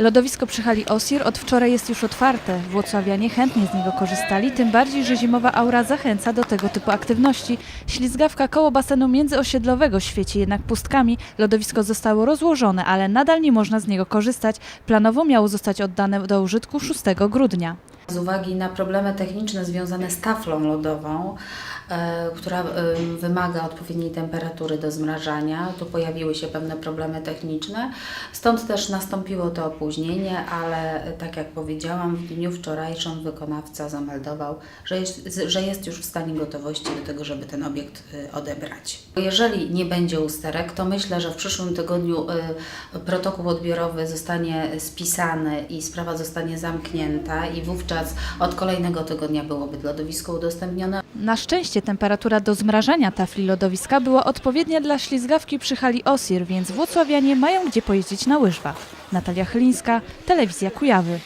Lodowisko przy hali Osir od wczoraj jest już otwarte. Włocławianie chętnie z niego korzystali, tym bardziej, że zimowa aura zachęca do tego typu aktywności. Ślizgawka koło basenu międzyosiedlowego świeci jednak pustkami. Lodowisko zostało rozłożone, ale nadal nie można z niego korzystać. Planowo miało zostać oddane do użytku 6 grudnia. Z uwagi na problemy techniczne związane z taflą lodową, która e, wymaga odpowiedniej temperatury do zmrażania, tu pojawiły się pewne problemy techniczne, stąd też nastąpiło to opóźnienie, ale e, tak jak powiedziałam, w dniu wczorajszym wykonawca zameldował, że jest, że jest już w stanie gotowości do tego, żeby ten obiekt e, odebrać. Jeżeli nie będzie usterek, to myślę, że w przyszłym tygodniu e, protokół odbiorowy zostanie spisany i sprawa zostanie zamknięta i wówczas od kolejnego tygodnia byłoby lodowisko udostępnione. Na szczęście temperatura do zmrażania tafli lodowiska była odpowiednia dla ślizgawki przy hali Osir, więc włocławianie mają gdzie pojeździć na łyżwach. Natalia Chylińska, Telewizja Kujawy.